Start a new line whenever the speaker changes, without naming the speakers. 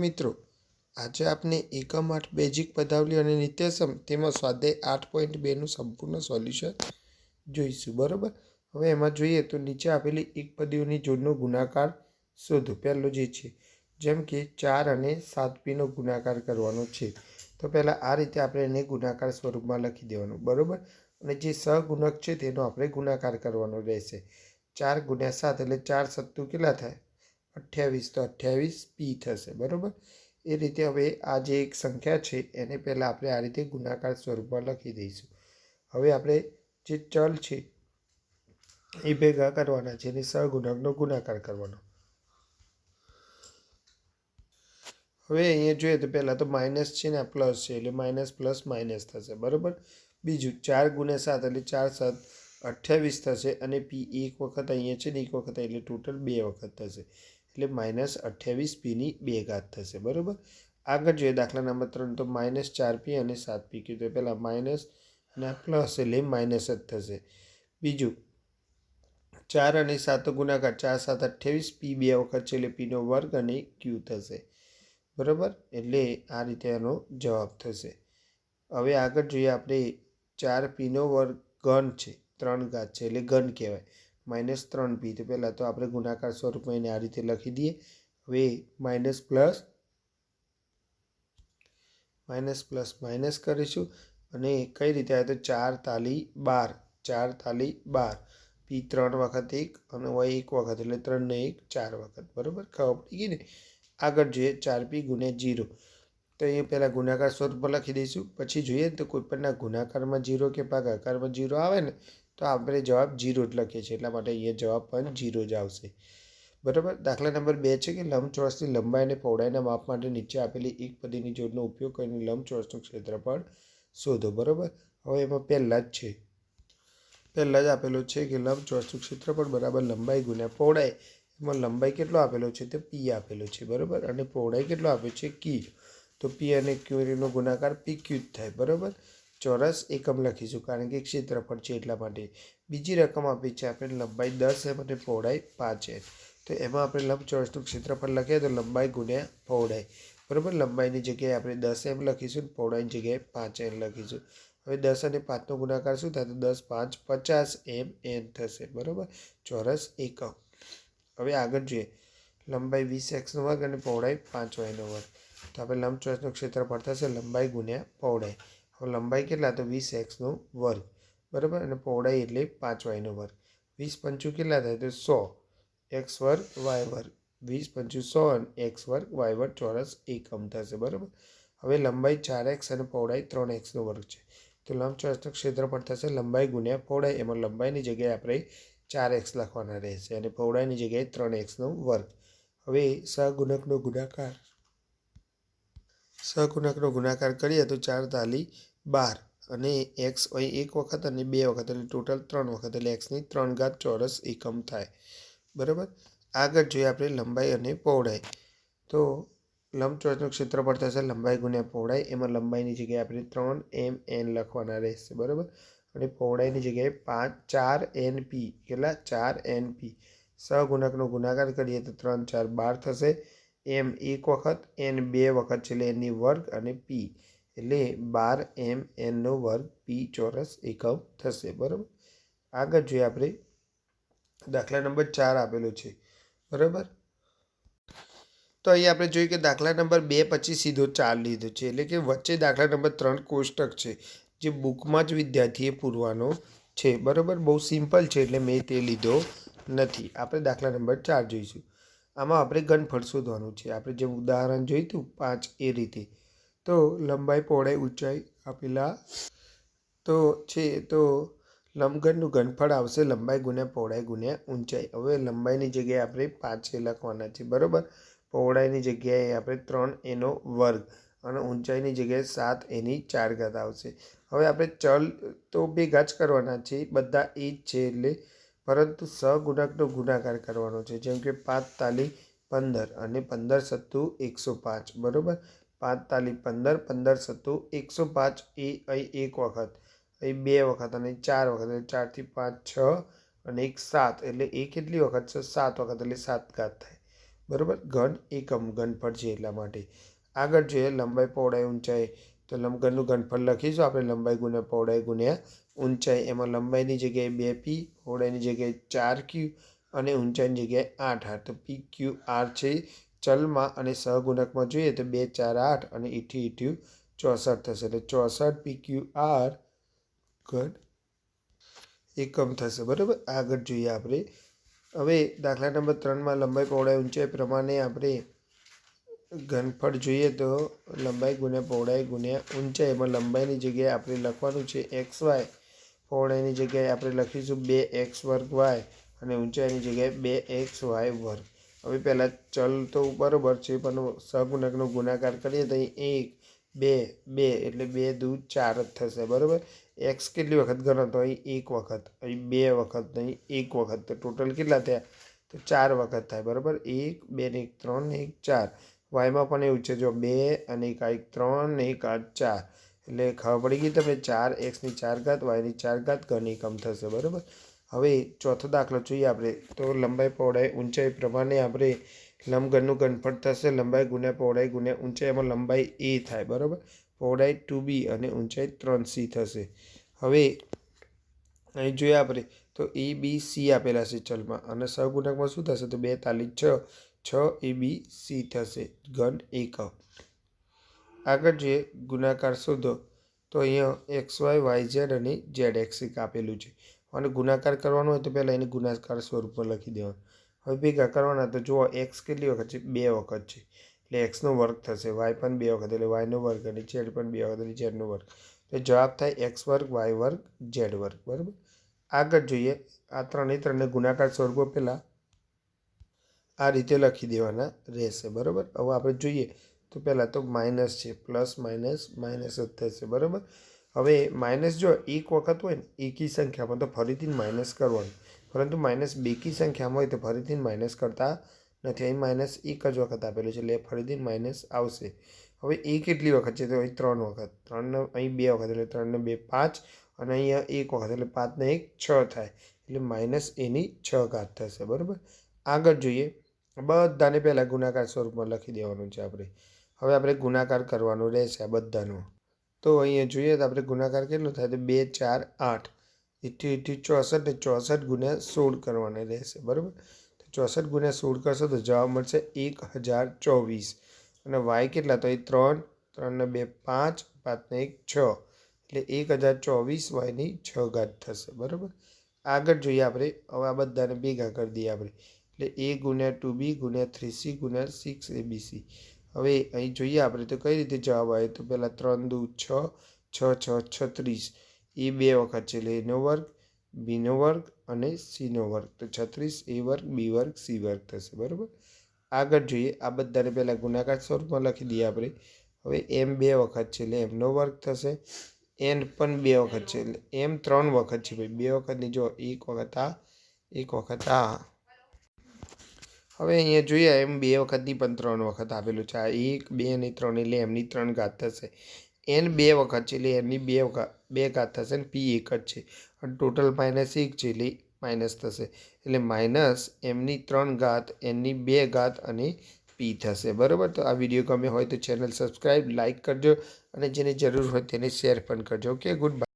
મિત્રો, આજે આપણે એકમ આઠ બેઝિક પદાવલી અને નિત્યસમ તેમાં સ્વાધ્યાય આઠ પોઈન્ટ બેનું સંપૂર્ણ સોલ્યુશન જોઈશું, બરાબર? હવે એમાં જોઈએ તો નીચે આપેલી એક પદીઓની જોડનો ગુણાકાર શોધો. પહેલો જે છે, જેમ કે ચાર અને સાત પીનો ગુણાકાર કરવાનો છે. તો પહેલાં આ રીતે આપણે એને ગુણાકાર સ્વરૂપમાં લખી દેવાનું, બરાબર? અને જે સહગુણક છે તેનો આપણે ગુણાકાર કરવાનો રહેશે. ચાર ગુણ્યા સાત એટલે ચાર સત્તુ કેટલા થાય? અઠ્યાવીસ તો અઠ્યાવીસ પી થશે, બરાબર? એ રીતે હવે આ જે એક સંખ્યા છે, એને પહેલાં આપણે આ રીતે ગુણાકાર સ્વરૂપમાં લખી દઈશું. હવે આપણે જે ચલ છે, એ ભેગા કરવાના છે અને સહગુણકનો ગુણાકાર કરવાનો. હવે અહીંયા જોઈએ તો પહેલાં તો માઇનસ છે ને પ્લસ છે, એટલે માઇનસ પ્લસ માઇનસ થશે, બરાબર? બીજું ચાર ગુણ્યા સાત, એટલે ચાર સાત અઠ્યાવીસ થશે, અને પી એક વખત અહીંયા છે ને એક વખત એટલે ટોટલ બે વખત થશે. એટલે માઇનસ અઠ્યાવીસ પીની બે ઘાત થશે, બરાબર? આગળ જોઈએ દાખલા નંબર ત્રણ તો માઇનસ ચાર પી અને સાત પી કીધું પહેલાં માઇનસ અને પ્લસ એટલે માઇનસ જ થશે. બીજું, ચાર અને સાત ગુણાકાર ચાર સાત અઠ્યાવીસ પી બે વખત છે એટલે પીનો વર્ગ અને ક્યુ થશે. બરાબર? એટલે આ રીતે એનો જવાબ થશે. હવે આગળ જોઈએ આપણે ચાર પીનો વર્ગ ઘન છે, ત્રણ ઘાત છે એટલે ઘન કહેવાય. માઇનસ ત્રણ પી તો પહેલાં તો આપણે ગુણાકાર સ્વરૂપમાં એને આ રીતે લખી દઈએ. હવે minus plus minus plus minus કરીશું. અને કઈ રીતે આવે તો ચાર તાલી બાર, ચાર તાલી બાર. પી ત્રણ વખત એક અને વાય એક વખત, એટલે ત્રણને એક, ચાર વખત. બરાબર? ખબર પડી ગઈ ને? આગળ જોઈએ ચાર પી ગુણ્યા જીરો તો અહીંયા પહેલાં ગુણાકાર સ્વરૂપમાં લખી દઈશું. પછી જોઈએ તો કોઈપણના ગુણાકારમાં જીરો કે ભાગાકારમાં જીરો આવે ને તો આપણે જવાબ જીરો જ લખીએ છીએ, એટલા માટે અહીંયા જવાબ પણ જીરો જ આવશે. બરાબર? દાખલા નંબર બે છે કે લંબચોરસની લંબાઈ અને પહોળાઈના માપ માટે નીચે આપેલી એક પદીની જોડનો ઉપયોગ કરીને લંબચોરસનું ક્ષેત્રફળ શોધો. બરાબર? હવે એમાં પહેલાં જ છે. પહેલાં જ આપેલો છે કે લંબચોરસનું ક્ષેત્રફળ બરાબર લંબાઈ ગુણ્યા પહોળાઈ. એમાં લંબાઈ કેટલો આપેલો છે? તે પી આપેલો છે. બરાબર? અને પહોળાઈ કેટલો આપે છે? કી તો પી અને ક્યુનો ગુણાકાર પી ક્યુ જ થાય. બરાબર? ચોરસ એકમ લખીશું કારણ કે ક્ષેત્રફળ છે એટલા માટે. બીજી રકમ આપી છે, આપણે લંબાઈ દસ એમ અને પહોળાઈ પાંચ એમ. તો એમાં આપણે લંબચોરસનું ક્ષેત્રફળ લખીએ તો લંબાઈ ગુણ્યા પહોળાઈ. બરાબર? લંબાઈની જગ્યાએ આપણે દસ એમ લખીશું પહોળાઈની જગ્યાએ પાંચ એમ લખીશું. હવે દસ અને પાંચનો ગુણાકાર શું થાય? તો દસ, પાંચ, પચાસ એમ, એન થશે. બરાબર? ચોરસ એકમ. હવે આગળ જોઈએ. લંબાઈ વીસ એક્સનો વર્ગ અને પહોળાઈ પાંચ વાયનો વર્ગ. તો આપણે લંબચોરસનું ક્ષેત્રફળ થશે લંબાઈ ગુણ્યા પહોળાઈ. હવે લંબાઈ કેટલા? તો વીસ એક્સનો વર્ગ. બરાબર? અને પહોળાઈ એટલે પાંચ વાયનો વર્ગ. વીસ પંચું કેટલા થાય? તો સો. એક્સ વર્ગ વાય વર્ગ. વીસ પંચું સો અને એક્સ વર્ગ વાય વર્ગ ચોરસ એકમ થશે. બરાબર? હવે લંબાઈ ચાર એક્સ અને પહોળાઈ ત્રણ એક્સનો વર્ગ છે. તો લંબચોરસનું ક્ષેત્રફળ થશે લંબાઈ ગુણ્યા પહોળાઈ. એમાં લંબાઈની જગ્યાએ આપણે ચાર એક્સ લખવાના રહેશે અને પહોળાઈની જગ્યાએ ત્રણ એક્સનો વર્ગ. હવે સહગુણકનો ગુણાકાર સહગુણકનો ગુણાકાર કરીએ તો ચાર તાલી બાર અને એક્સ હોય એક વખત અને બે વખત એટલે ટોટલ ત્રણ વખત એટલે એક્સની ત્રણ ઘાત ચોરસ એકમ થાય. બરાબર? આગળ જોઈએ આપણે લંબાઈ અને પહોળાઈ. તો લંબચોરસનું ક્ષેત્રફળ થશે લંબાઈ ગુણ્યા પહોળાઈ. એમાં લંબાઈની જગ્યાએ આપણે ત્રણ એમ એન લખવાના રહેશે. બરાબર? અને પહોળાઈની જગ્યાએ પાંચ, ચાર એન પી. કેટલા? ચાર એન પી. સહગુણકનો ગુણાકાર કરીએ તો ત્રણ, ચાર, બાર થશે. એમ એક વખત, એન બે વખત છે એટલે એની વર્ગ અને પી એટલે બાર એમ એનનો વર્ગ પી ચોરસ એકમ થશે, બરાબર? આગળ જોઈએ આપણે. દાખલા નંબર ચાર આપેલો છે, બરાબર? તો અહીં આપણે જોઈએ કે દાખલા નંબર બે પછી સીધો ચાર લીધો છે, એટલે કે વચ્ચે દાખલા નંબર ત્રણ કોષ્ટક છે, જે બુકમાં જ વિદ્યાર્થીએ પૂરવાનો છે, બરાબર? બહુ સિમ્પલ છે, એટલે મેં તે લીધો નથી. આપણે દાખલા નંબર ચાર જોઈશું. આમાં આપણે ઘનફળ શોધવાનું છે. આપણે જેમ ઉદાહરણ જોયું હતું પાંચ એ રીતે. તો લંબાઈ પહોળાઈ ઊંચાઈ આપેલા તો છે તો લંબઘનનું ઘનફળ આવશે લંબાઈ ગુણ્યા પહોળાઈ ગુણ્યા ઊંચાઈ. હવે લંબાઈની જગ્યાએ આપણે પાંચ એ લખવાના છે. બરાબર? પહોળાઈની જગ્યાએ આપણે ત્રણ એનો વર્ગ અને ઊંચાઈની જગ્યાએ સાત એની ચાર ઘાત આવશે. હવે આપણે ચલ તો ભેગા જ કરવાના છે. બધા એ જ છે એટલે પરંતુ સહગુણકનો ગુણાકાર કરવાનો છે. જેમ કે પાંચ તાલી પંદર અને પંદર સત્તુ એકસો પાંચ. બરાબર? પાંચ તાલી પંદર પંદર સત્તુ એકસો પાંચ. એ અહીં એક વખત, અહીં બે વખત અને ચાર વખત. એટલે ચારથી પાંચ છ અને એક સાત. એટલે એ કેટલી વખત છે? સાત વખત. એટલે સાત ઘાત થાય. બરાબર? ઘન એકમ ઘનફળ છે એટલા માટે. આગળ જોઈએ લંબાઈ પહોળાઈ ઊંચાઈ. તો લંબઘનનું ઘનફળ લખીશું. આપણે લંબાઈ ગુણ્યા પહોળાઈ ગુણ્યા ઊંચાઈ એમાં લંબાઈની જગ્યાએ બે પી પહોળાઈની જગ્યાએ ચાર ક્યુ અને ઊંચાઈની જગ્યાએ આઠ આર તો પી ક્યુ આર છે ચલમાં અને સહગુણકમાં જોઈએ તો બે, ચાર, આઠ અને ઈઠી ઈઠ્યું ચોસઠ થશે. એટલે ચોસઠ પી ક્યુ આર ઘટ એકમ થશે. બરાબર? આગળ જોઈએ આપણે. હવે દાખલા નંબર ત્રણમાં લંબાઈ, પહોળાઈ, ઊંચાઈ પ્રમાણે આપણે ઘનફળ જોઈએ તો લંબાઈ ગુણ્યા પહોળાઈ ગુણ્યા ઊંચાઈ એમાં લંબાઈની જગ્યાએ આપણે લખવાનું છે એક્સ વાય પહોળાઈની જગ્યાએ આપણે લખીશું બે એક્સ વર્ગ વાય અને ઊંચાઈની જગ્યાએ બે એક્સ વાય વર્ગ. હવે પહેલાં ચલ તો બરાબર છે, પણ સહગુણકનો ગુણાકાર કરીએ તો એક, બે બે એટલે બે દૂ ચાર જ થશે, બરાબર? એક્સ કેટલી વખત ગણો તો અહીં એક વખત, અહીં બે વખત, અહીં એક વખત. તો ટોટલ કેટલા થયા? તો ચાર વખત થાય, બરાબર? એક, બે ને એક, ત્રણ ને એક, ચાર. વાયમાં પણ એવું છે, જો બે અને એક, આ એક, ત્રણ ને એક, આ ચાર. એટલે ખબર પડી ગઈ તમે ચાર એક્સની ચાર ઘાત વાયની ચાર ઘાત ઘન કમ થશે, બરાબર? હવે ચોથો દાખલો જોઈએ આપણે. તો લંબાઈ પહોળાઈ ઊંચાઈ પ્રમાણે આપણે લંબઘનનું ઘનફળ થશે. લંબાઈ ગુણ્યા પહોળાઈ ગુણ્યા ઊંચાઈ, એમાં લંબાઈ એ થાય, બરાબર? પહોળાઈ ટુ બી અને ઊંચાઈ ત્રણ સી થશે. હવે અહીં જોઈએ આપણે. તો એ બી સી આપેલા છે ચલમાં. અને સહગુણકમાં શું થશે? તો બે તાલીસ છ છ એ બી સી થશે. ઘન એકમ. આગળ જોઈએ ગુણાકાર શોધો, તો અહીંયા એક્સ વાય વાય ઝેડ અને ઝેડ એક્સ એક આપેલું છે. અને ગુણાકાર કરવાનો હોય તો પહેલાં એને ગુણાકાર સ્વરૂપમાં લખી દેવાનું. હવે ભેગા કરવાના તો જુઓ, એક્સ કેટલી વખત છે? બે વખત છે. એટલે એક્સનો વર્ગ થશે, વાય પણ બે વખત, એટલે વાયનો વર્ગ અને ઝેડ પણ બે વખત, એટલે ઝેડનો વર્ગ. તો જવાબ થાય એક્સ વર્ગ, વાય વર્ગ, ઝેડ વર્ગ, બરાબર? આગળ જોઈએ, આ ત્રણે ત્રણને ગુણાકાર સ્વરૂપો પહેલાં આ રીતે લખી દેવાના રહેશે, બરાબર? હવે આપણે જોઈએ તો પહેલાં તો માઇનસ છે, પ્લસ માઇનસ માઇનસ જ થશે બરાબર? હવે માઇનસ જો એક વખત હોય ને, એકી સંખ્યામાં તો ફરીથી માઇનસ કરવાનું. પરંતુ માઇનસ બેકી સંખ્યામાં હોય તો ફરીથી માઇનસ કરતા નથી. અહીં માઇનસ એક જ વખત આપેલું છે, એટલે ફરીથી માઇનસ આવશે. હવે એ કેટલી વખત છે? તો અહીં ત્રણ વખત. ત્રણને અહીં બે વખત, એટલે ત્રણને બે પાંચ અને અહીંયા એક વખત, એટલે પાંચને એક છ થાય. એટલે માઇનસ એની છ ઘાત થશે, બરાબર? આગળ જોઈએ. બધાને પહેલાં ગુણાકાર સ્વરૂપમાં લખી દેવાનું છે આપણે. હવે આપણે ગુણાકાર કરવાનો રહેશે આ બધાનો. તો અહીંયા જોઈએ તો આપણે ગુણાકાર કેટલો થાય? તો બે, ચાર, આઠ. એઠી એઠી ચોસઠ ને ચોસઠ ગુણ્યા સોળ કરવાના રહેશે, બરાબર? તો ચોસઠ ગુણ્યા સોળ કરશો તો જવાબ મળશે એક હજાર ચોવીસ. અને વાય કેટલા? તો એ ત્રણ ત્રણને બે પાંચ પાંચને એક છ. એટલે એક હજાર ચોવીસ વાયની છ ઘાત થશે, બરાબર? આગળ જોઈએ આપણે, હવે આ બધાને ભેગા કરી દઈએ આપણે. એટલે એ ગુણ્યા ટુ બી ગુણ્યા થ્રી સી ગુણ્યા સિક્સ એ બી સી હવે અહીં જોઈએ આપણે તો કઈ રીતે જવાબ આવે? તો પહેલાં ત્રણ દુ છ છ છ, છત્રીસ. એ બે વખત છે, એટલે એનો વર્ગ બીનો વર્ગ અને સીનો વર્ગ. તો છત્રીસ, એ વર્ગ, બી વર્ગ, સી વર્ગ થશે, બરાબર? આગળ જોઈએ, આ બધાને પહેલાં ગુણાકાર સ્વરૂપમાં લખી દઈએ આપણે. હવે એમ બે વખત છે, એટલે એમનો વર્ગ થશે. એન પણ બે વખત છે, એટલે એમ ત્રણ વખત છે, ભાઈ. બે વખતની જો એક વખત આ, એક વખત આ. હવે અહીંયા જોઈએ, એમ બે વખતની પણ ત્રણ વખત આપેલું છે. આ એક, બે અને ત્રણ એટલે એમની ત્રણ ઘાત થશે. એન બે વખત છે એટલે એમની બે વખત બે ઘાત થશે ને પી એક જ છે. અને ટોટલ માઇનસ એક છે એટલે માઇનસ થશે. એટલે માઇનસ એમની ત્રણ ઘાત એમની બે ઘાત અને પી થશે. બરાબર? તો આ વીડિયો ગમે હોય તો ચેનલ સબસ્ક્રાઈબ લાઇક કરજો અને જેને જરૂર હોય તેને શેર પણ કરજો. ઓકે? Good bye.